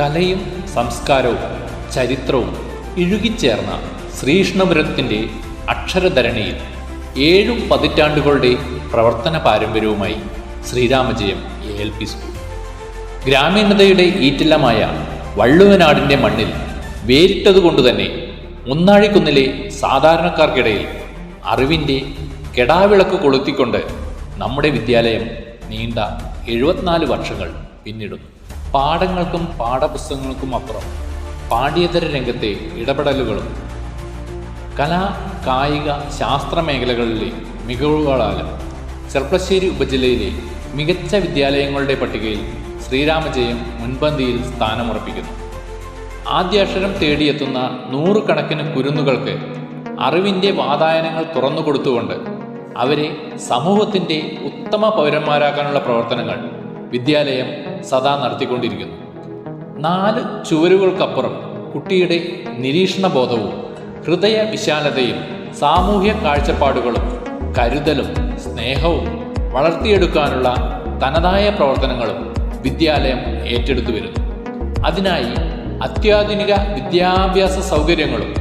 കലയും സംസ്കാരവും ചരിത്രവും ഇഴുകിച്ചേർന്ന ശ്രീകൃഷ്ണപുരത്തിന്റെ അക്ഷരധരണിയിൽ ഏഴും പതിറ്റാണ്ടുകളുടെ പ്രവർത്തന പാരമ്പര്യവുമായി ശ്രീരാമജയം പി സ്കൂൾ ഗ്രാമീണതയുടെ ഈറ്റില്ലമായ വള്ളുവനാടിന്റെ മണ്ണിൽ വേരിട്ടതുകൊണ്ടുതന്നെ മുന്നാഴിക്കുന്നിലെ സാധാരണക്കാർക്കിടയിൽ അറിവിന്റെ കെടാവിളക്ക് കൊളുത്തിക്കൊണ്ട് നമ്മുടെ വിദ്യാലയം നീണ്ട എഴുപത്തിനാല് വർഷങ്ങൾ പിന്നിടുന്നു. പാഠങ്ങൾക്കും പാഠപുസ്തകങ്ങൾക്കും അപ്പുറം പാഠ്യേതര രംഗത്തെ ഇടപെടലുകളും കലാ കായിക ശാസ്ത്ര മേഖലകളിലെ മികവുകളാലും ചെർപ്പശ്ശേരി ഉപജില്ലയിലെ മികച്ച വിദ്യാലയങ്ങളുടെ പട്ടികയിൽ ശ്രീരാമജയം മുൻപന്തിയിൽ സ്ഥാനമുറപ്പിക്കുന്നു. ആദ്യാക്ഷരം തേടിയെത്തുന്ന നൂറുകണക്കിന് കുരുന്നുകൾക്ക് അറിവിന്റെ വാതായനങ്ങൾ തുറന്നു കൊടുത്തുകൊണ്ട് അവരെ സമൂഹത്തിന്റെ ഉത്തമ പൗരന്മാരാക്കാനുള്ള പ്രവർത്തനങ്ങൾ വിദ്യാലയം സദാ നടത്തിക്കൊണ്ടിരിക്കുന്നു. നാല് ചുവരുകൾക്കപ്പുറം കുട്ടിയുടെ നിരീക്ഷണബോധവും ഹൃദയ വിശാലതയും സാമൂഹ്യ കാഴ്ചപ്പാടുകളും കരുതലും സ്നേഹവും വളർത്തിയെടുക്കാനുള്ള തനതായ പ്രവർത്തനങ്ങളും വിദ്യാലയം ഏറ്റെടുത്തു വരുന്നു. അതിനായി അത്യാധുനിക വിദ്യാഭ്യാസ സൗകര്യങ്ങളും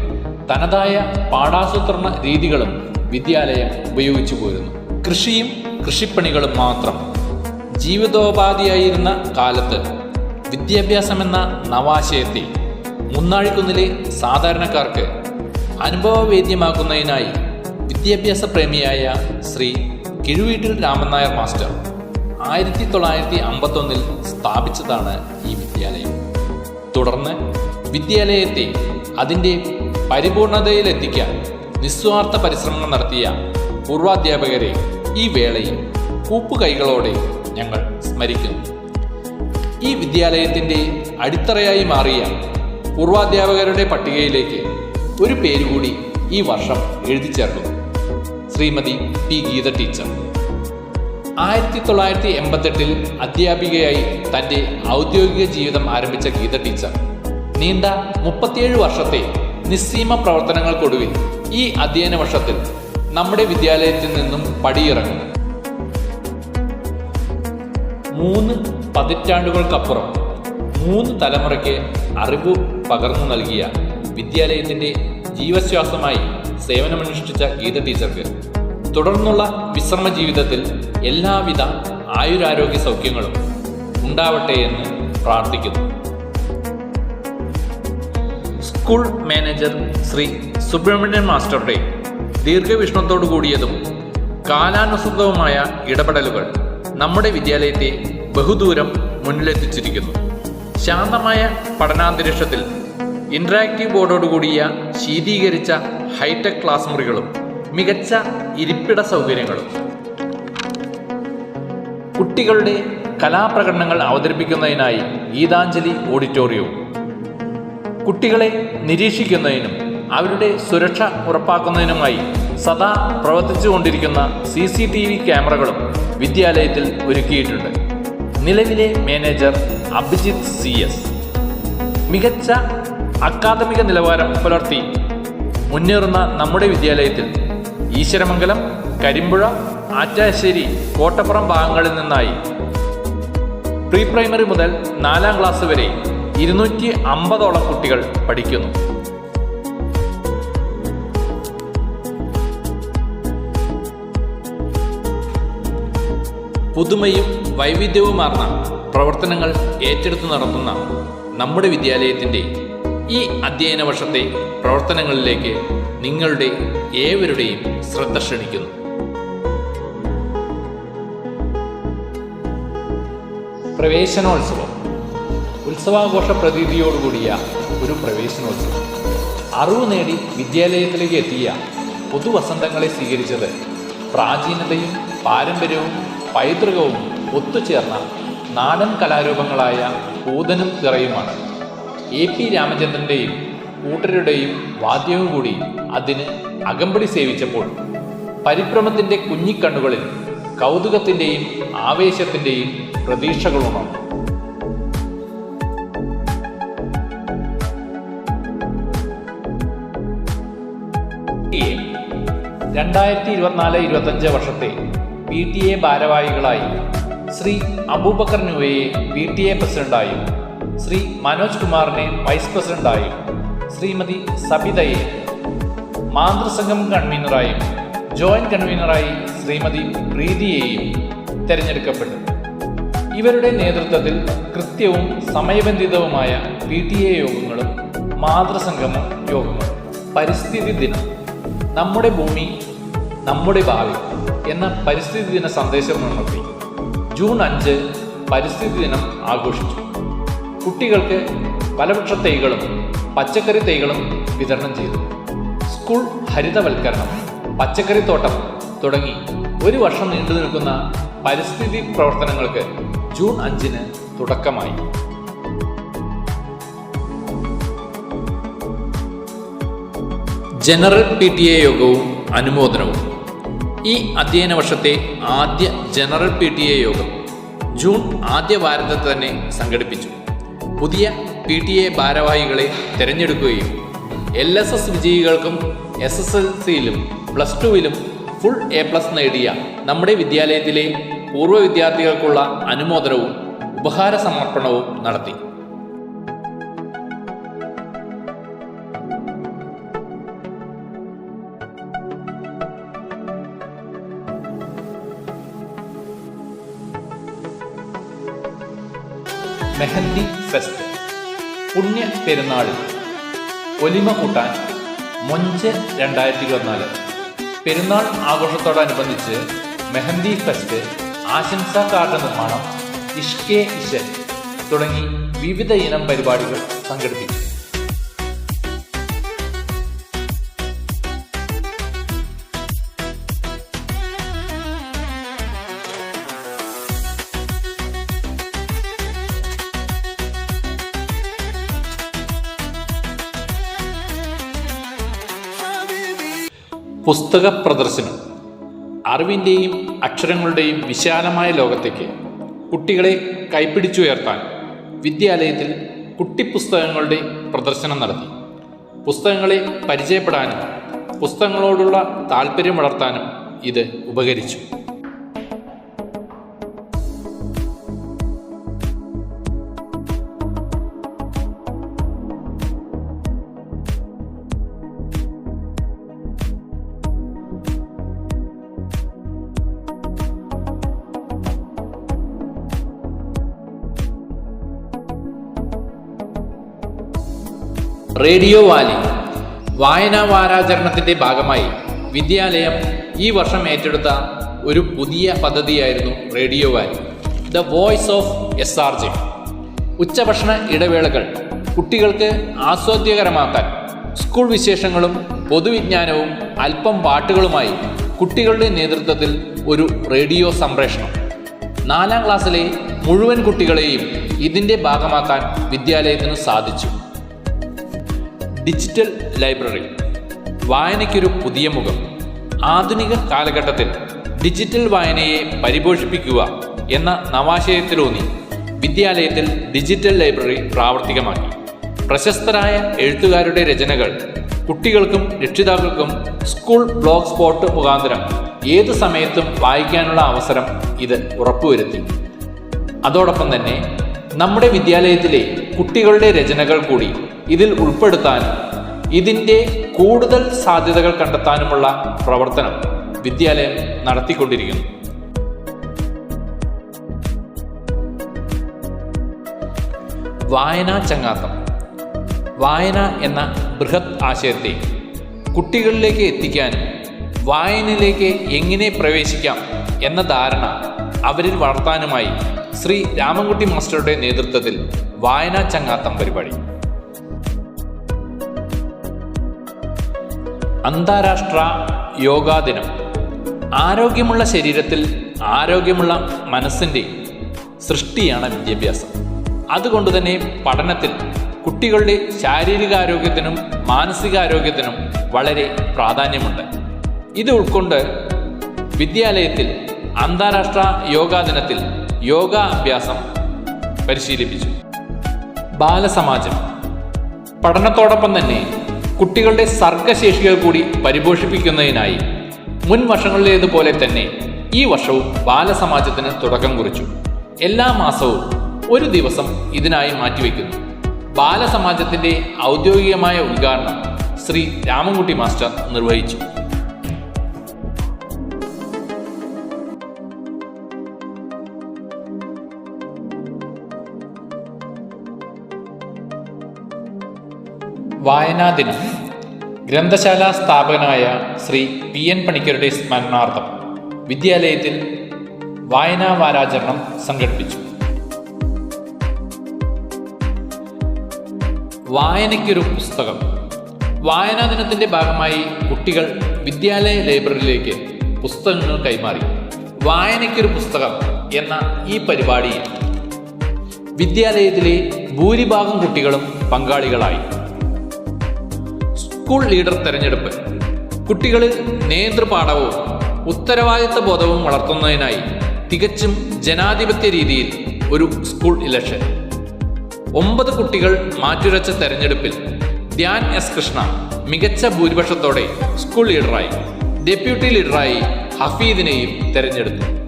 തനതായ പാഠാസൂത്രണ രീതികളും വിദ്യാലയം ഉപയോഗിച്ചു പോരുന്നു. കൃഷിയും കൃഷിപ്പണികളും മാത്രം ജീവിതോപാധിയായിരുന്ന കാലത്ത് വിദ്യാഭ്യാസമെന്ന നവാശയത്തെ മുന്നാഴിക്കുന്നിലെ സാധാരണക്കാർക്ക് അനുഭവവേദ്യമാക്കുന്നതിനായി വിദ്യാഭ്യാസ പ്രേമിയായ ശ്രീ കിഴുവീട്ടിൽ രാമൻ നായർ മാസ്റ്റർ ആയിരത്തി തൊള്ളായിരത്തി അമ്പത്തൊന്നിൽ സ്ഥാപിച്ചതാണ് ഈ വിദ്യാലയം. തുടർന്ന് വിദ്യാലയത്തെ അതിന്റെ പരിപൂർണതയിലെത്തിക്കാൻ നിസ്വാർത്ഥ പരിശ്രമങ്ങൾ നടത്തിയ പൂർവാധ്യാപകരെ ഈ വേളയിൽ കൂപ്പുകൈകളോടെ ഞങ്ങൾ സ്മരിക്കുന്നു. ഈ വിദ്യാലയത്തിന്റെ അടിത്തറയായി മാറിയ പൂർവാധ്യാപകരുടെ പട്ടികയിലേക്ക് ഒരു പേര് കൂടി ഈ വർഷം എഴുതി ചേർക്കുന്നു. Shrimati P Geetha teacher. ആയിരത്തി തൊള്ളായിരത്തി എൺപത്തെട്ടിൽ അധ്യാപികയായി തന്റെ ഔദ്യോഗിക ജീവിതം ആരംഭിച്ച ഗീത ടീച്ചർ. നീണ്ട മുപ്പത്തിയേഴ് വർഷത്തെ നിസ്സീമ പ്രവർത്തനങ്ങൾക്കൊടുവിൽ ഈ അധ്യയന വർഷത്തിൽ നമ്മുടെ വിദ്യാലയത്തിൽ നിന്നും പടിയിറങ്ങും മൂന്ന് പതിറ്റാണ്ടുകൾക്കപ്പുറം മൂന്ന് തലമുറയ്ക്ക് അറിവ് പകർന്നു നൽകിയ വിദ്യാലയത്തിന്റെ ജീവശ്വാസമായി സേവനമനുഷ്ഠിച്ച ഗീത ടീച്ചർക്ക് തുടർന്നുള്ള വിശ്രമ ജീവിതത്തിൽ എല്ലാവിധ ആയുരാരോഗ്യ സൗഖ്യങ്ങളും ഉണ്ടാവട്ടെ എന്ന് പ്രാർത്ഥിക്കുന്നു. സ്കൂൾ മാനേജർ ശ്രീ സുബ്രഹ്മണ്യൻ മാസ്റ്ററുടെ ദീർഘവീക്ഷണത്തോടു കൂടിയതും കാലാനുസൃതവുമായ ഇടപെടലുകൾ നമ്മുടെ വിദ്യാലയത്തെ ബഹുദൂരം മുന്നിലെത്തിച്ചിരിക്കുന്നു. ശാന്തമായ പഠനാന്തരീക്ഷത്തിൽ ഇന്ററാക്റ്റീവ് ബോർഡോടുകൂടിയ ശീതീകരിച്ച ഹൈടെക് ക്ലാസ് മുറികളും മികച്ച ഇരിപ്പിട സൗകര്യങ്ങളും. കുട്ടികളുടെ കലാപ്രകടനങ്ങൾ അവതരിപ്പിക്കുന്നതിനായി ഗീതാഞ്ജലി ഓഡിറ്റോറിയവും കുട്ടികളെ നിരീക്ഷിക്കുന്നതിനും അവരുടെ സുരക്ഷ ഉറപ്പാക്കുന്നതിനുമായി സദാ പ്രവർത്തിച്ചുകൊണ്ടിരിക്കുന്ന സി സി ടി വി ക്യാമറകളും വിദ്യാലയത്തിൽ ഒരുക്കിയിട്ടുണ്ട്. നിലവിലെ മാനേജർ അഭിജിത്ത് സി എസ്. മികച്ച അക്കാദമിക നിലവാരം പുലർത്തി മുന്നേറുന്ന നമ്മുടെ വിദ്യാലയത്തിൽ ഈശ്വരമംഗലം കരിമ്പുഴ ആറ്റാശ്ശേരി കോട്ടപ്പുറം ഭാഗങ്ങളിൽ നിന്നായി. പ്രീ പ്രൈമറി മുതൽ നാലാം ക്ലാസ് വരെ ഇരുന്നൂറ്റി അമ്പതോളം കുട്ടികൾ പഠിക്കുന്നു. പുതുമയും വൈവിധ്യവുമാർന്ന പ്രവർത്തനങ്ങൾ ഏറ്റെടുത്ത് നടത്തുന്ന നമ്മുടെ വിദ്യാലയത്തിന്റെ ഈ അധ്യയന വർഷത്തെ പ്രവർത്തനങ്ങളിലേക്ക് നിങ്ങളുടെ ഏവരുടെയും ശ്രദ്ധ ക്ഷണിക്കുന്നു. പ്രവേശനോത്സവം. ഉത്സവാഘോഷ പ്രതീതിയോടുകൂടിയ ഒരു പ്രവേശനോത്സവം. അറിവ് നേടി വിദ്യാലയത്തിലേക്ക് എത്തിയ പുതുവസന്തങ്ങളെ സ്വീകരിച്ചത് പ്രാചീനതയും പാരമ്പര്യവും പൈതൃകവും ഒത്തുചേർന്ന നാടൻ കലാരൂപങ്ങളായ കൂതനും തിറയുമാണ് എ പി രാമചന്ദ്രന്റെയും കൂട്ടരുടെയും വാദ്യവും കൂടി അതിന് അകമ്പടി സേവിച്ചപ്പോൾ പരിഭ്രമത്തിന്റെ കുഞ്ഞിക്കണ്ണുകളിൽ കൗതുകത്തിന്റെയും ആവേശത്തിന്റെയും പ്രതീക്ഷകളുണർന്നു രണ്ടായിരത്തി ഇരുപത്തിനാല് ഇരുപത്തഞ്ച് വർഷത്തെ പി ടി എ ഭാരവാഹികളായി ശ്രീ അബൂബക്കർ നുവയെ പി ടി എ പ്രസിഡന്റായും ശ്രീ മനോജ് കുമാറിനെ വൈസ് പ്രസിഡന്റായും ശ്രീമതി സബിതയെ മാതൃസംഘം കൺവീനറായും ജോയിന്റ് കൺവീനറായി ശ്രീമതി പ്രീതിയെയും തെരഞ്ഞെടുക്കപ്പെട്ടു. ഇവരുടെ നേതൃത്വത്തിൽ കൃത്യവും സമയബന്ധിതവുമായ പി ടി എ യോഗങ്ങളും മാതൃസംഗമ യോഗങ്ങളും പരിസ്ഥിതി ദിനം. നമ്മുടെ ഭൂമി നമ്മുടെ ഭാവി. എന്ന പരിസ്ഥിതി ദിന സന്ദേശം മുൻനിർത്തി ജൂൺ അഞ്ച് പരിസ്ഥിതി ദിനം ആഘോഷിച്ചു. കുട്ടികൾക്ക് ഫലവൃക്ഷ തൈകളും പച്ചക്കറി തൈകളും വിതരണം ചെയ്തു. സ്കൂൾ ഹരിതവൽക്കരണം പച്ചക്കറി തോട്ടം തുടങ്ങി ഒരു വർഷം നീണ്ടു നിൽക്കുന്ന പരിസ്ഥിതി പ്രവർത്തനങ്ങൾക്ക് ജൂൺ അഞ്ചിന് തുടക്കമായി. ജനറൽ പി ടി എ യോഗവും അനുമോദനവും. ഈ അധ്യയന വർഷത്തെ ആദ്യ ജനറൽ പി ടി എ യോഗം ജൂൺ ആദ്യ വാരത്തിൽ തന്നെ സംഘടിപ്പിച്ചു. പുതിയ പി ടി എ ഭാരവാഹികളെ തിരഞ്ഞെടുക്കുകയും എൽ എസ് എസ് വിജയികൾക്കും എസ് എസ് എൽ സിയിലും പ്ലസ് ടുവിലും ഫുൾ എ പ്ലസ് നേടിയ നമ്മുടെ വിദ്യാലയത്തിലെ പൂർവ വിദ്യാർത്ഥികൾക്കുള്ള അനുമോദനവും ഉപഹാര സമർപ്പണവും നടത്തി. മെഹന്തി ഫെസ്റ്റ്. പുണ്യ പെരുന്നാളിൽ ഒലിമ കൂട്ടാൻ മൊഞ്ച് രണ്ടായിരത്തി ഇരുപത്തിനാല് പെരുന്നാൾ ആഘോഷത്തോടനുബന്ധിച്ച് മെഹന്തി ഫെസ്റ്റ് ആശംസാ കാർഡ് നിർമ്മാണം ഇഷ്കെ ഇഷൻ തുടങ്ങി വിവിധ ഇനം പരിപാടികൾ സംഘടിപ്പിച്ചു. പുസ്തക പ്രദർശനം. അറിവിന്റെയും അക്ഷരങ്ങളുടെയും വിശാലമായ ലോകത്തേക്ക് കുട്ടികളെ കൈപ്പിടിച്ചുയർത്താൻ വിദ്യാലയത്തിൽ കുട്ടിപ്പുസ്തകങ്ങളുടെ പ്രദർശനം നടത്തി. പുസ്തകങ്ങളെ പരിചയപ്പെടാനും പുസ്തകങ്ങളോടുള്ള താല്പര്യം വളർത്താനും ഇത് ഉപകരിച്ചു. Radio valley. വായനാ വാരാചരണത്തിന്റെ ഭാഗമായി വിദ്യാലയം ഈ വർഷം ഏറ്റെടുത്ത ഒരു പുതിയ പദ്ധതിയായിരുന്നു radio valley. The voice of S R J. ഉച്ചഭക്ഷണ ഇടവേളകൾ കുട്ടികൾക്ക് ആസ്വാദ്യകരമാക്കാൻ സ്കൂൾ വിശേഷങ്ങളും പൊതുവിജ്ഞാനവും അല്പം പാട്ടുകളുമായി കുട്ടികളുടെ നേതൃത്വത്തിൽ ഒരു റേഡിയോ സംപ്രേഷണം. നാലാം ക്ലാസ്സിലെ മുഴുവൻ കുട്ടികളെയും ഇതിന്റെ ഭാഗമാക്കാൻ വിദ്യാലയത്തിന് സാധിച്ചു. Digital library. വായനയ്ക്കൊരു പുതിയ മുഖം. ആധുനിക കാലഘട്ടത്തിൽ ഡിജിറ്റൽ വായനയെ പരിപോഷിപ്പിക്കുക എന്ന നവാശയത്തിലൂന്നി വിദ്യാലയത്തിൽ ഡിജിറ്റൽ ലൈബ്രറി പ്രാവർത്തികമാക്കി. പ്രശസ്തരായ എഴുത്തുകാരുടെ രചനകൾ കുട്ടികൾക്കും രക്ഷിതാക്കൾക്കും സ്കൂൾ ബ്ലോഗ് സ്പോട്ട് മുഖാന്തരം ഏത് സമയത്തും വായിക്കാനുള്ള അവസരം ഇത് ഉറപ്പുവരുത്തി. അതോടൊപ്പം തന്നെ നമ്മുടെ വിദ്യാലയത്തിലെ കുട്ടികളുടെ രചനകൾ കൂടി ഇതിൽ ഉൾപ്പെടുത്താനും ഇതിന്റെ കൂടുതൽ സാധ്യതകൾ കണ്ടെത്താനുമുള്ള പ്രവർത്തനം വിദ്യാലയം നടത്തിക്കൊണ്ടിരിക്കുന്നു. വായനാ ചങ്ങാത്തം. വായന എന്ന ബൃഹത് ആശയത്തെ കുട്ടികളിലേക്ക് എത്തിക്കാനും വായനയിലേക്ക് എങ്ങനെ പ്രവേശിക്കാം എന്ന ധാരണ അവരിൽ വളർത്താനുമായി ശ്രീ രാമൻകുട്ടി മാസ്റ്ററുടെ നേതൃത്വത്തിൽ വായനാ ചങ്ങാത്തം പരിപാടി. അന്താരാഷ്ട്ര യോഗാ ദിനം. ആരോഗ്യമുള്ള ശരീരത്തിൽ ആരോഗ്യമുള്ള മനസ്സിന്റെ സൃഷ്ടിയാണ് വിദ്യാഭ്യാസം. അതുകൊണ്ട് തന്നെ പഠനത്തിൽ കുട്ടികളുടെ ശാരീരികാരോഗ്യത്തിനും മാനസികാരോഗ്യത്തിനും വളരെ പ്രാധാന്യമുണ്ട്. ഇത് ഉൾക്കൊണ്ട് വിദ്യാലയത്തിൽ അന്താരാഷ്ട്ര യോഗാ ദിനത്തിൽ യോഗ അഭ്യാസം പരിശീലിപ്പിച്ചു. ബാലസമാജം. പഠനത്തോടൊപ്പം തന്നെ കുട്ടികളുടെ സർഗശേഷികൾ കൂടി പരിപോഷിപ്പിക്കുന്നതിനായി മുൻ വർഷങ്ങളിലേതുപോലെ തന്നെ ഈ വർഷവും ബാലസമാജത്തിന് തുടക്കം കുറിച്ചു. എല്ലാ മാസവും ഒരു ദിവസം ഇതിനായി മാറ്റിവെക്കുന്നു. ബാലസമാജത്തിന്റെ ഔദ്യോഗികമായ ഉദ്ഘാടനം ശ്രീ രാമൻകുട്ടി മാസ്റ്റർ നിർവഹിച്ചു. വായനാ ദിനം. ഗ്രന്ഥശാല സ്ഥാപകനായ ശ്രീ പി എൻ പണിക്കരുടെ സ്മരണാർത്ഥം വിദ്യാലയത്തിൽ വായനാ വാരാചരണം സംഘടിപ്പിച്ചു. വായനയ്ക്കൊരു പുസ്തകം. വായനാ ദിനത്തിന്റെ ഭാഗമായി കുട്ടികൾ വിദ്യാലയ ലൈബ്രറിയിലേക്ക് പുസ്തകങ്ങൾ കൈമാറി. വായനയ്ക്കൊരു പുസ്തകം എന്ന ഈ പരിപാടിയിൽ വിദ്യാലയത്തിലെ ഭൂരിഭാഗം കുട്ടികളും പങ്കാളികളായി. സ്കൂൾ ലീഡർ തെരഞ്ഞെടുപ്പ്. കുട്ടികളിൽ നേതൃപാഠവും ഉത്തരവാദിത്ത ബോധവും വളർത്തുന്നതിനായി തികച്ചും ജനാധിപത്യ രീതിയിൽ ഒരു സ്കൂൾ ഇലക്ഷൻ. ഒമ്പത് കുട്ടികൾ മാറ്റുരച്ച തെരഞ്ഞെടുപ്പിൽ ധ്യാൻ എസ് കൃഷ്ണ മികച്ച ഭൂരിപക്ഷത്തോടെ സ്കൂൾ ലീഡറായി ഡെപ്യൂട്ടി ലീഡറായി ഹഫീദിനെയും തെരഞ്ഞെടുത്തു.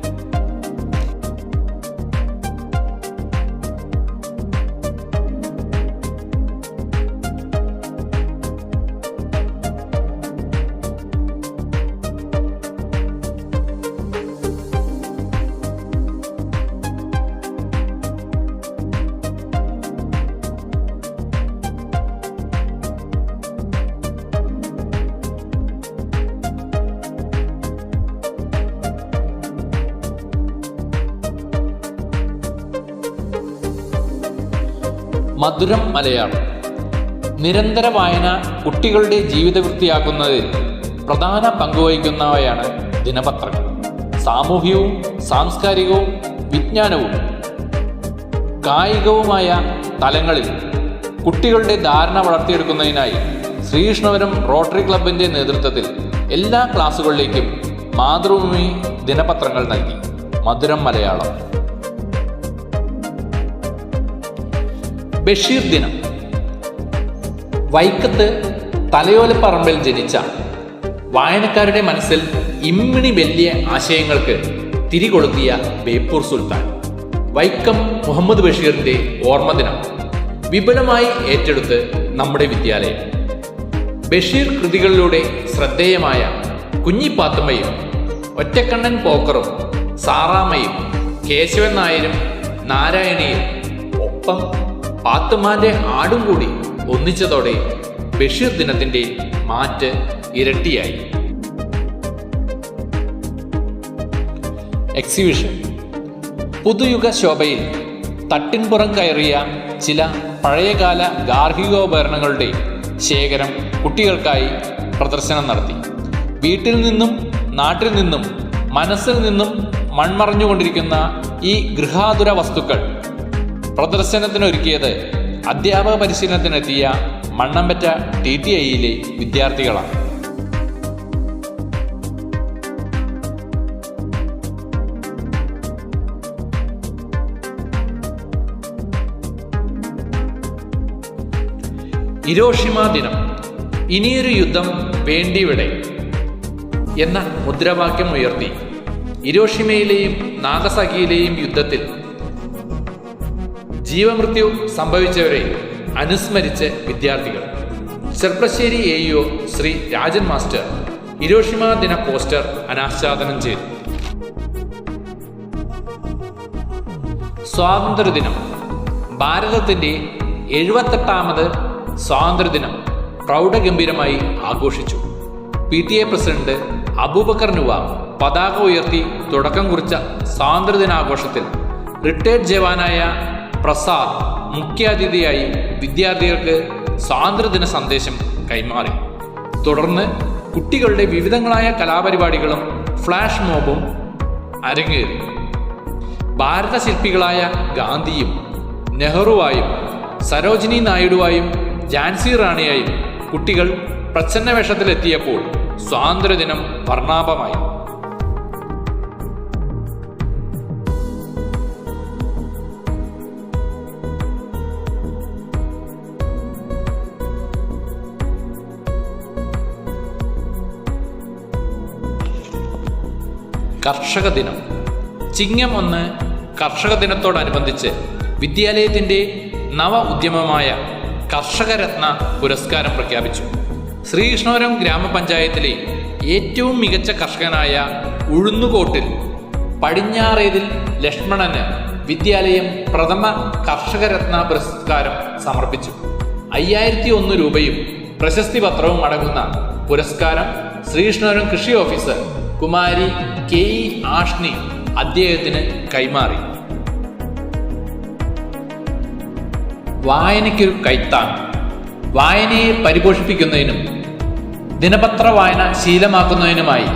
മധുരം മലയാളം. നിരന്തര വായന കുട്ടികളുടെ ജീവിതവൃത്തിയാക്കുന്നതിൽ പ്രധാന പങ്കുവഹിക്കുന്നവയാണ് ദിനപത്രങ്ങൾ. സാമൂഹ്യവും സാംസ്കാരികവും വിജ്ഞാനവും കായികവുമായ തലങ്ങളിൽ കുട്ടികളുടെ ധാരണ വളർത്തിയെടുക്കുന്നതിനായി ശ്രീകൃഷ്ണപുരം റോട്ടറി ക്ലബിന്റെ നേതൃത്വത്തിൽ എല്ലാ ക്ലാസുകളിലേക്കും മാതൃഭൂമി ദിനപത്രങ്ങൾ നൽകി. മധുരം മലയാളം. ബഷീർ ദിനം. വൈക്കത്ത് തലയോലപ്പറമ്പിൽ ജനിച്ച വായനക്കാരുടെ മനസ്സിൽ ഇമ്മിണി വലിയ ആശയങ്ങൾക്ക് തിരികൊളുത്തിയ ബേപ്പൂർ സുൽത്താൻ. വൈക്കം മുഹമ്മദ് ബഷീറിന്റെ ഓർമ്മദിനം വിപുലമായി ഏറ്റെടുത്ത് നമ്മുടെ വിദ്യാലയം. ബഷീർ കൃതികളിലൂടെ ശ്രദ്ധേയമായ കുഞ്ഞിപ്പാത്തുമ്മയും ഒറ്റക്കണ്ണൻ പോക്കറും സാറാമ്മയും കേശവൻ നായരും നാരായണിയും ഒപ്പം പാത്തുമാന്റെ ആടും കൂടി ഒന്നിച്ചതോടെ ബഷീർ ദിനത്തിന്റെ മാറ്റ് ഇരട്ടിയായി. എക്സിബിഷൻ പുതുയുഗ ശോഭയിൽ തട്ടിൻപുറം കയറിയ ചില പഴയകാല ഗാർഹികോപകരണങ്ങളുടെ ശേഖരം കുട്ടികൾക്കായി പ്രദർശനം നടത്തി. വീട്ടിൽ നിന്നും നാട്ടിൽ നിന്നും മനസ്സിൽ നിന്നും മൺമറഞ്ഞുകൊണ്ടിരിക്കുന്ന ഈ ഗൃഹാതുര വസ്തുക്കൾ പ്രദർശനത്തിനൊരുക്കിയത് അധ്യാപക പരിശീലനത്തിനെത്തിയ മണ്ണമ്പറ്റ ടി ടി ഐയിലെ വിദ്യാർത്ഥികളാണ്. ഇരോഷിമ ദിനം. ഇനിയൊരു യുദ്ധം വേണ്ടിവിടെ എന്ന മുദ്രാവാക്യം ഉയർത്തി. ഇരോഷിമയിലെയും നാഗസഖിയിലെയും യുദ്ധത്തിൽ ജീവമൃത്യു സംഭവിച്ചവരെ അനുസ്മരിച്ച് വിദ്യാർത്ഥികൾ. Cherpulassery A EO Sri Rajan master Hiroshima ദിന പോസ്റ്റർ അനാച്ഛാദനം ചെയ്തു. സ്വാതന്ത്ര്യദിനം. ഭാരതത്തിന്റെ എഴുപത്തെട്ടാമത് സ്വാതന്ത്ര്യദിനം പ്രൗഢഗംഭീരമായി ആഘോഷിച്ചു. P T A president Abubakkar Nuva പതാക ഉയർത്തി തുടക്കം കുറിച്ച സ്വാതന്ത്ര്യദിനാഘോഷത്തിൽ റിട്ടയർഡ് ജവാനായ പ്രസാദ് മുഖ്യാതിഥിയായി വിദ്യാർത്ഥികൾക്ക് സ്വാതന്ത്ര്യദിന സന്ദേശം കൈമാറി. തുടർന്ന് കുട്ടികളുടെ വിവിധങ്ങളായ കലാപരിപാടികളും ഫ്ലാഷ് മോബും അരങ്ങേറി. ഭാരത ശില്പികളായ ഗാന്ധിയും നെഹ്റുവായും സരോജിനി നായിഡുവായും ജാൻസി റാണിയായും കുട്ടികൾ പ്രച്ഛന്ന വേഷത്തിലെത്തിയപ്പോൾ സ്വാതന്ത്ര്യദിനം വർണാഭമായി. കർഷക ദിനം. ചിങ്ങം ഒന്ന് കർഷക ദിനത്തോടനുബന്ധിച്ച് വിദ്യാലയത്തിന്റെ നവ ഉദ്യമമായ കർഷകരത്ന പുരസ്കാരം പ്രഖ്യാപിച്ചു. ശ്രീകൃഷ്ണപുരം ഗ്രാമപഞ്ചായത്തിലെ ഏറ്റവും മികച്ച കർഷകനായ ഉഴുന്നുകോട്ടിൽ പടിഞ്ഞാറേതിൽ ലക്ഷ്മണന് വിദ്യാലയം പ്രഥമ കർഷകരത്ന പുരസ്കാരം സമർപ്പിച്ചു. അയ്യായിരത്തി ഒന്ന് രൂപയും പ്രശസ്തി പത്രവും അടങ്ങുന്ന പുരസ്കാരം ശ്രീകൃഷ്ണപുരം കൃഷി officer Kumari K E Ashni അദ്ദേഹത്തിന് കൈമാറി. വായനയ്ക്കൊരു കൈത്താങ് വായനയെ പരിപോഷിപ്പിക്കുന്നതിനും ദിനപത്ര വായന ശീലമാക്കുന്നതിനുമായി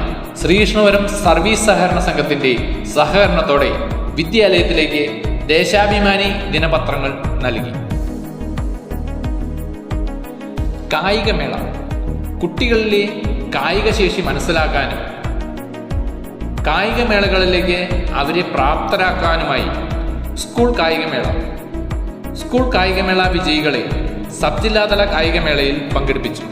ശ്രീകൃഷ്ണപുരം സർവീസ് സഹകരണ സംഘത്തിന്റെ സഹകരണത്തോടെ വിദ്യാലയത്തിലേക്ക് ദേശാഭിമാനി ദിനപത്രങ്ങൾ നൽകി. കായികമേള. കുട്ടികളിലെ കായിക ശേഷി മനസ്സിലാക്കാനും കായികമേളകളിലേക്ക് അവരെ പ്രാപ്തരാക്കാനുമായി സ്കൂൾ കായികമേള സ്കൂൾ കായികമേള വിജയികളെ സബ് ജില്ലാതല കായികമേളയിൽ പങ്കെടുപ്പിച്ചു.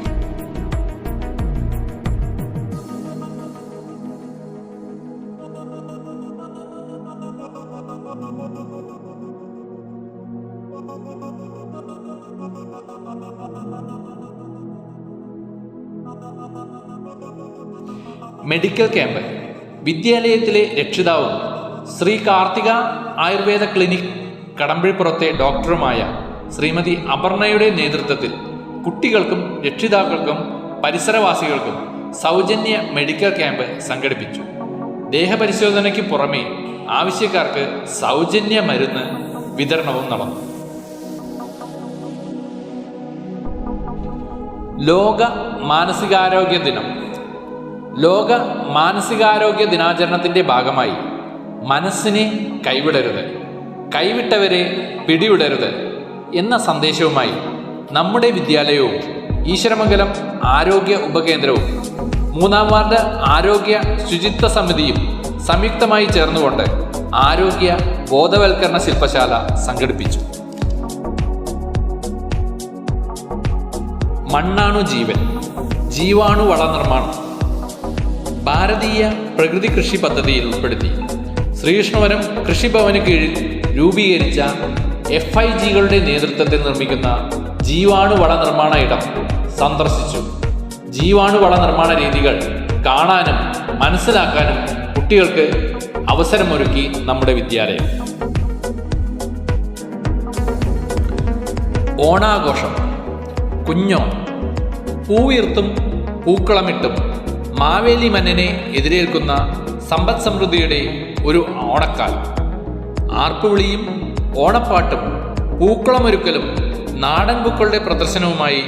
Medical camp. വിദ്യാലയത്തിലെ രക്ഷിതാവും ശ്രീ കാർത്തിക ആയുർവേദ ക്ലിനിക് കടമ്പിഴിപ്പുറത്തെ ഡോക്ടറുമായ ശ്രീമതി അപർണയുടെ നേതൃത്വത്തിൽ കുട്ടികൾക്കും രക്ഷിതാക്കൾക്കും പരിസരവാസികൾക്കും സൗജന്യ മെഡിക്കൽ ക്യാമ്പ് സംഘടിപ്പിച്ചു. ദേഹപരിശോധനയ്ക്ക് പുറമെ ആവശ്യക്കാർക്ക് സൗജന്യ മരുന്ന് വിതരണവും നടന്നു. ലോക മാനസികാരോഗ്യ ദിനം ലോക മാനസികാരോഗ്യ ദിനാചരണത്തിന്റെ ഭാഗമായി മനസ്സിനെ കൈവിടരുത് കൈവിട്ടവരെ പിടിവിടരുത് എന്ന സന്ദേശവുമായി നമ്മുടെ വിദ്യാലയവും ഈശ്വരമംഗലം ആരോഗ്യ ഉപകേന്ദ്രവും മൂന്നാം വാർഡ് ആരോഗ്യ ശുചിത്വ സമിതിയും സംയുക്തമായി ചേർന്നുകൊണ്ട് ആരോഗ്യ ബോധവൽക്കരണ ശില്പശാല സംഘടിപ്പിച്ചു. മണ്ണാണു ജീവൻ ജീവാണു വള നിർമ്മാണം. ഭാരതീയ പ്രകൃതി കൃഷി പദ്ധതിയിൽ ഉൾപ്പെടുത്തി. ശ്രീകൃഷ്ണവനം കൃഷിഭവന് കീഴിൽ രൂപീകരിച്ച എഫ് ഐ ജികളുടെ നേതൃത്വത്തിൽ നിർമ്മിക്കുന്ന ജീവാണു വള നിർമ്മാണ ഇടം സന്ദർശിച്ചു. ജീവാണു വള നിർമ്മാണ രീതികൾ കാണാനും മനസ്സിലാക്കാനും കുട്ടികൾക്ക് അവസരമൊരുക്കി നമ്മുടെ വിദ്യാലയം. ഓണാഘോഷം. കുഞ്ഞോ. പൂവീർത്തും പൂക്കളമിട്ടും മാവേലി മന്നനെ എതിരേൽക്കുന്ന സമ്പദ് സമൃദ്ധിയുടെ ഒരു ഓണക്കാലം. ആർപ്പുവിളിയും ഓണപ്പാട്ടും പൂക്കളമൊരുക്കലും നാടൻ പൂക്കളുടെ പ്രദർശനവുമായി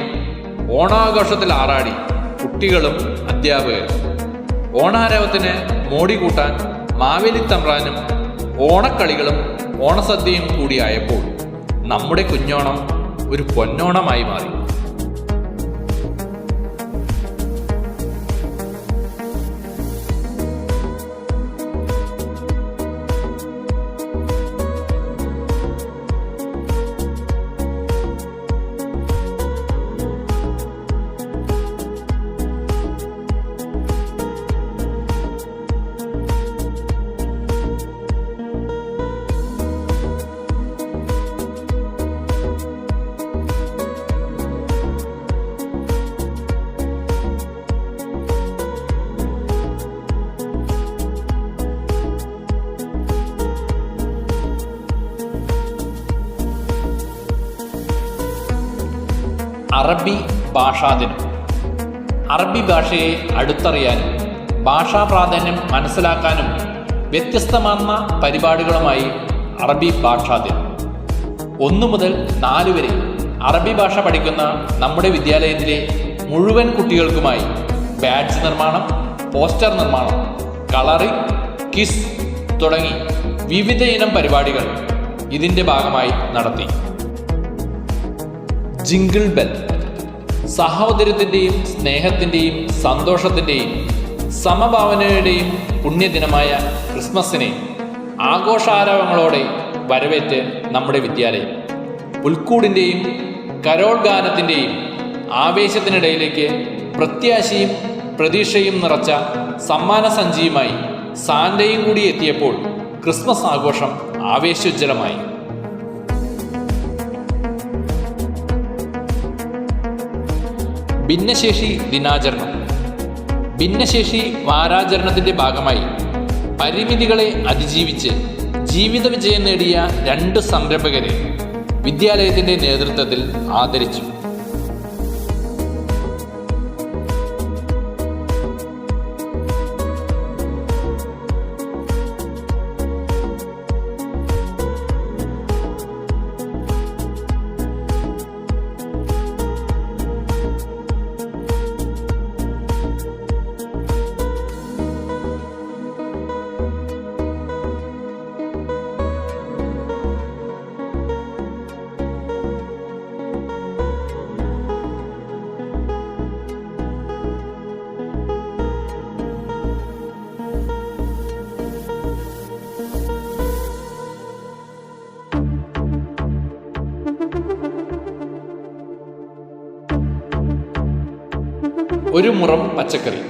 ഓണാഘോഷത്തിൽ ആറാടി കുട്ടികളും അധ്യാപകരും. ഓണാരവത്തിന് മോടി കൂട്ടാൻ മാവേലി തമ്പ്രാനും ഓണക്കളികളും ഓണസദ്യയും കൂടിയായപ്പോൾ നമ്മുടെ കുഞ്ഞോണം ഒരു പൊന്നോണമായി മാറി. അറബി ഭാഷാദിനം അറബി ഭാഷയെ അടുത്തറിയാനും ഭാഷാ പ്രാധാന്യം മനസ്സിലാക്കാനും വ്യത്യസ്തമാർന്ന പരിപാടികളുമായി അറബി ഭാഷാദിനം ഒന്നു മുതൽ നാല് വരെ അറബി ഭാഷ പഠിക്കുന്ന നമ്മുടെ വിദ്യാലയത്തിലെ മുഴുവൻ കുട്ടികൾക്കുമായി ബാഡ്ജ് നിർമ്മാണം പോസ്റ്റർ നിർമ്മാണം കളറിംഗ് കിസ് തുടങ്ങി വിവിധ ഇനം പരിപാടികൾ ഇതിന്റെ ഭാഗമായി നടത്തി. Jingle bell. സഹോദര്യത്തിന്റെയും സ്നേഹത്തിന്റെയും സന്തോഷത്തിന്റെയും സമഭാവനയുടെയും പുണ്യദിനമായ ക്രിസ്മസിനെ ആഘോഷാരവങ്ങളോടെ വരവേറ്റ് നമ്മുടെ വിദ്യാലയം. പുൽക്കൂടിന്റെയും കരോൾ ഗാനത്തിന്റെയും ആവേശത്തിനിടയിലേക്ക് പ്രത്യാശയും പ്രതീക്ഷയും നിറച്ച സമ്മാന സഞ്ചിയുമായി സാന്റയും കൂടി എത്തിയപ്പോൾ ക്രിസ്മസ് ആഘോഷം ആവേശോജ്ജലമായി ഭിന്നശേഷി ദിനാചരണം. ഭിന്നശേഷി വാരാചരണത്തിന്റെ ഭാഗമായി പരിമിതികളെ അതിജീവിച്ച് ജീവിത വിജയം നേടിയ രണ്ട് സംരംഭകരെ വിദ്യാലയത്തിന്റെ നേതൃത്വത്തിൽ ആദരിച്ചു. ഒരു മുറം പച്ചക്കറി.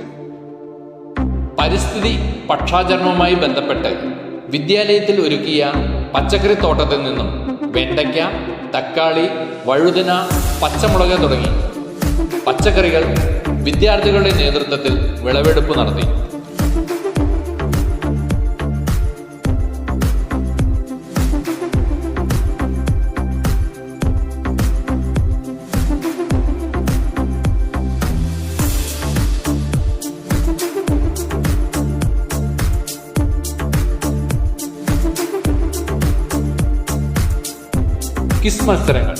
പരിസ്ഥിതി പക്ഷാചരണവുമായി ബന്ധപ്പെട്ട് വിദ്യാലയത്തിൽ ഒരുക്കിയ പച്ചക്കറി തോട്ടത്തിൽ നിന്നും വെണ്ടയ്ക്ക തക്കാളി വഴുതന പച്ചമുളക് തുടങ്ങി പച്ചക്കറികൾ വിദ്യാർത്ഥികളുടെ നേതൃത്വത്തിൽ വിളവെടുപ്പ് നടത്തി. കിസ് മത്സരങ്ങൾ.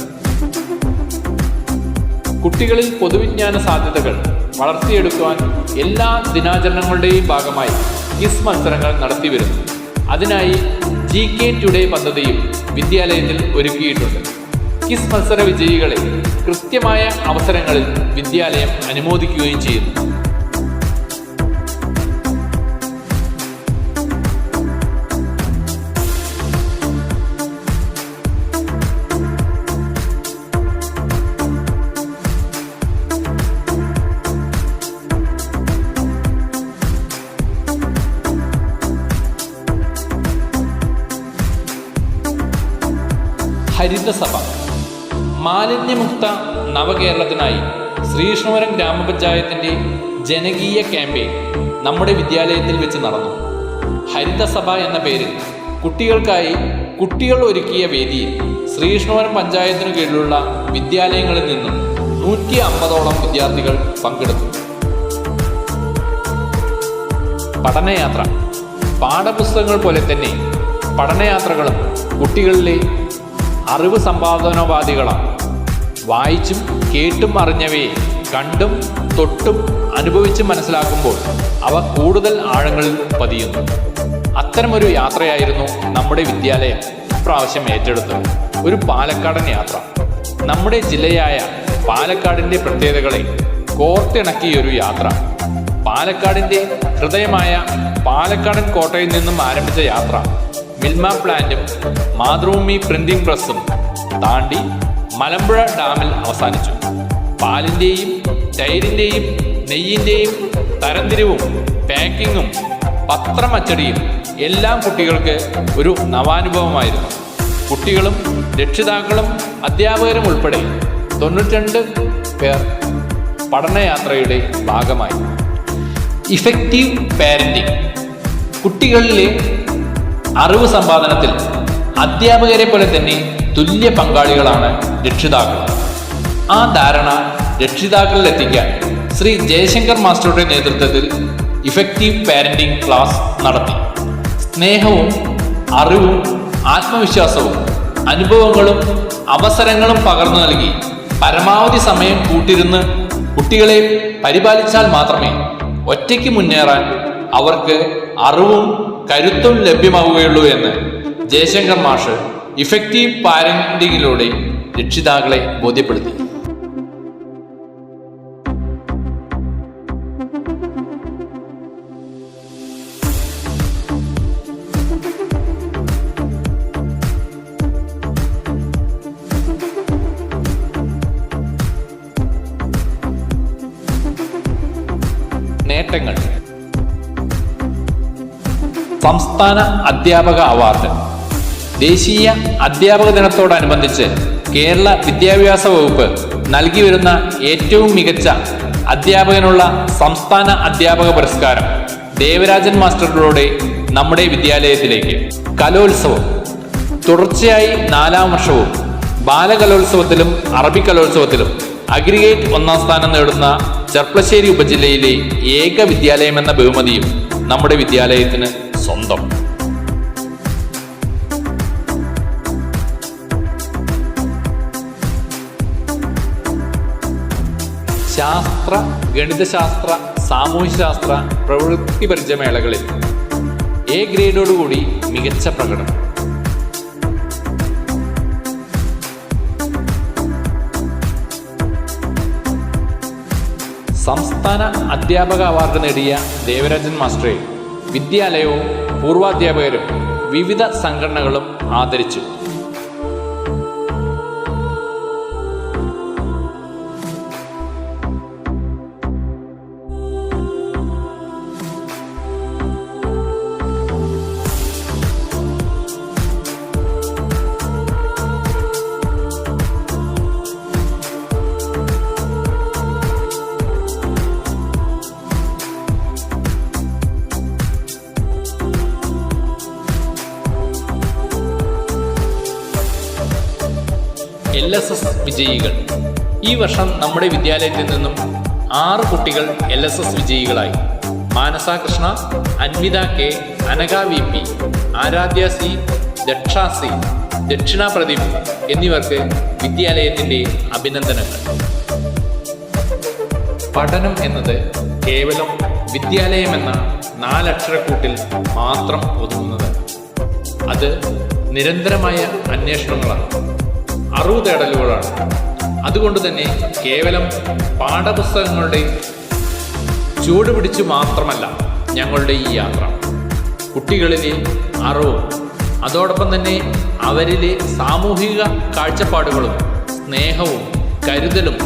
കുട്ടികളിൽ പൊതുവിജ്ഞാന സാധ്യതകൾ വളർത്തിയെടുക്കുവാൻ എല്ലാ ദിനാചരണങ്ങളുടെയും ഭാഗമായി ക്വിസ് മത്സരങ്ങൾ നടത്തിവരുന്നു. അതിനായി ജി കെ ടുഡേ പദ്ധതിയും വിദ്യാലയത്തിൽ ഒരുക്കിയിട്ടുണ്ട്. ക്വിസ് മത്സര വിജയികളെ കൃത്യമായ അവസരങ്ങളിൽ വിദ്യാലയം അനുമോദിക്കുകയും ചെയ്യുന്നു. മാലിന്യമുക്ത നവകേരളത്തിനായി ശ്രീകൃഷ്ണപുരം ഗ്രാമപഞ്ചായത്തിന്റെ ജനകീയ ക്യാമ്പയിൻ നമ്മുടെ വിദ്യാലയത്തിൽ വെച്ച് നടന്നു. ഹരിതസഭ എന്ന പേരിൽ കുട്ടികൾക്കായി കുട്ടികൾ ഒരുക്കിയ വേദിയിൽ ശ്രീകൃഷ്ണപുരം പഞ്ചായത്തിനു കീഴിലുള്ള വിദ്യാലയങ്ങളിൽ നിന്നും നൂറ്റി അമ്പതോളം വിദ്യാർത്ഥികൾ പങ്കെടുത്തു. പഠനയാത്ര. പാഠപുസ്തകങ്ങൾ പോലെ തന്നെ പഠനയാത്രകളും കുട്ടികളിലെ അറിവ് സമ്പാദനോപാധികളാണ്. വായിച്ചും കേട്ടും അറിഞ്ഞവയെ കണ്ടും തൊട്ടും അനുഭവിച്ചും മനസ്സിലാക്കുമ്പോൾ അവ കൂടുതൽ ആഴങ്ങളിൽ പതിയുന്നു. അത്തരമൊരു യാത്രയായിരുന്നു നമ്മുടെ വിദ്യാലയം ഇപ്രാവശ്യം ഏറ്റെടുത്തത്. ഒരു പാലക്കാടൻ യാത്ര. നമ്മുടെ ജില്ലയായ പാലക്കാടിന്റെ പ്രത്യേകതകളെ കോർത്തിണക്കിയൊരു യാത്ര. പാലക്കാടിന്റെ ഹൃദയമായ പാലക്കാടൻ കോട്ടയിൽ നിന്നും ആരംഭിച്ച യാത്ര. മിൽമ പ്ലാന്റും മാതൃഭൂമി പ്രിന്റിംഗ് പ്രസ്സും താണ്ടി മലമ്പുഴ ഡാമിൽ അവസാനിച്ചു. പാലിന്റെയും തൈരിന്റെയും നെയ്യിന്റെയും തരംതിരിവും പാക്കിങ്ങും പത്രമച്ചടിയും എല്ലാം കുട്ടികൾക്ക് ഒരു നവാനുഭവമായിരുന്നു. കുട്ടികളും രക്ഷിതാക്കളും അധ്യാപകരും ഉൾപ്പെടെ തൊണ്ണൂറ്റിരണ്ട് പേർ പഠനയാത്രയുടെ ഭാഗമായി. ഇഫക്റ്റീവ് പാരന്റിംഗ് കുട്ടികളിലെ അറിവ് സമ്പാദനത്തിൽ അധ്യാപകരെ പോലെ തന്നെ തുല്യ പങ്കാളികളാണ് രക്ഷിതാക്കൾ. ആ ധാരണ രക്ഷിതാക്കളിൽ എത്തിക്കാൻ ശ്രീ ജയശങ്കർ മാസ്റ്ററുടെ നേതൃത്വത്തിൽ ഇഫക്റ്റീവ് പാരന്റിംഗ് ക്ലാസ് നടത്തി. സ്നേഹവും അറിവും ആത്മവിശ്വാസവും അനുഭവങ്ങളും അവസരങ്ങളും പകർന്നു നൽകി പരമാവധി സമയം കൂട്ടിരുന്ന് കുട്ടികളെ പരിപാലിച്ചാൽ മാത്രമേ ഒറ്റയ്ക്ക് മുന്നേറാൻ അവർക്ക് അറിവും കരുത്തും ലഭ്യമാവുകയുള്ളൂ എന്ന് ജയശങ്കർ മാഷ് ഇഫക്റ്റീവ് പാരന്റിങ്ങിലൂടെ രക്ഷിതാക്കളെ ബോധ്യപ്പെടുത്തി. നേട്ടങ്ങൾ. സംസ്ഥാന അധ്യാപക അവാർഡ്. ദേശീയ അധ്യാപക ദിനത്തോടനുബന്ധിച്ച് കേരള വിദ്യാഭ്യാസ വകുപ്പ് നൽകി വരുന്ന ഏറ്റവും മികച്ച അധ്യാപകനുള്ള സംസ്ഥാന അധ്യാപക പുരസ്കാരം ദേവരാജൻ മാസ്റ്ററിലൂടെ നമ്മുടെ വിദ്യാലയത്തിലേക്ക്. കലോത്സവം. തുടർച്ചയായി നാലാം വർഷവും ബാലകലോത്സവത്തിലും അറബി കലോത്സവത്തിലും അഗ്രിഗേറ്റ് ഒന്നാം സ്ഥാനം നേടുന്ന ചെർപ്പശ്ശേരി ഉപജില്ലയിലെ ഏക വിദ്യാലയമെന്ന ബഹുമതിയും നമ്മുടെ വിദ്യാലയത്തിന് സ്വന്തം. ശാസ്ത്ര ഗണിതശാസ്ത്ര സാമൂഹ്യശാസ്ത്ര പ്രവൃത്തി പരിചയമേളകളിൽ. എ ഗ്രേഡോടുകൂടി മികച്ച പ്രകടനം. സംസ്ഥാന അധ്യാപക അവാർഡ് നേടിയ ദേവരാജൻ മാസ്റ്ററെ വിദ്യാലയവും പൂർവാധ്യാപകരും വിവിധ സംഘടനകളും ആദരിച്ചു. വിജയികൾ. ഈ വർഷം നമ്മുടെ വിദ്യാലയത്തിൽ നിന്നും ആറ് കുട്ടികൾ എൽ എസ് എസ് വിജയികളായി. Manasa Krishna Anvitha K Anaka V P Aradhya C Daksha C Dakshina Pradeep എന്നിവർക്ക് വിദ്യാലയത്തിന്റെ അഭിനന്ദനങ്ങൾ. പഠനം എന്നത് കേവലം വിദ്യാലയമെന്ന നാലക്ഷരക്കൂട്ടിൽ മാത്രം ഒതുങ്ങുന്നത്. അത് നിരന്തരമായ അന്വേഷണങ്ങളാണ്. അറിവ് തേടലുകളാണ്. അതുകൊണ്ട് തന്നെ കേവലം പാഠപുസ്തകങ്ങളുടെ ചൂട് പിടിച്ച് മാത്രമല്ല ഞങ്ങളുടെ ഈ യാത്ര. കുട്ടികളിലെ അറിവും അതോടൊപ്പം തന്നെ അവരിലെ സാമൂഹിക കാഴ്ചപ്പാടുകളും സ്നേഹവും കരുതലും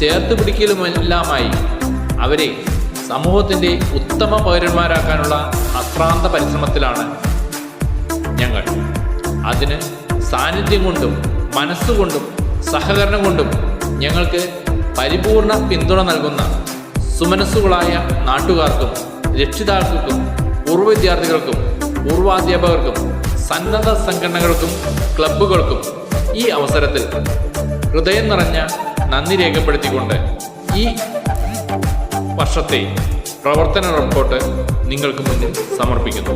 ചേർത്ത് പിടിക്കലുമെല്ലാമായി അവരെ സമൂഹത്തിന്റെ ഉത്തമ പൗരന്മാരാക്കാനുള്ള അശ്രാന്ത പരിശ്രമത്തിലാണ് ഞങ്ങൾ. അതിന് സാന്നിധ്യം കൊണ്ടും മനസ്സുകൊണ്ടും സഹകരണം കൊണ്ടും ഞങ്ങൾക്ക് പരിപൂർണ പിന്തുണ നൽകുന്ന സുമനസ്സുകളായ നാട്ടുകാർക്കും രക്ഷിതാക്കൾക്കും പൂർവ വിദ്യാർത്ഥികൾക്കും പൂർവാധ്യാപകർക്കും സന്നദ്ധ സംഘടനകൾക്കും ക്ലബ്ബുകൾക്കും ഈ അവസരത്തിൽ ഹൃദയം നിറഞ്ഞ നന്ദി രേഖപ്പെടുത്തിക്കൊണ്ട് ഈ വർഷത്തെ പ്രവർത്തന റിപ്പോർട്ട് നിങ്ങൾക്ക് മുന്നിൽ സമർപ്പിക്കുന്നു.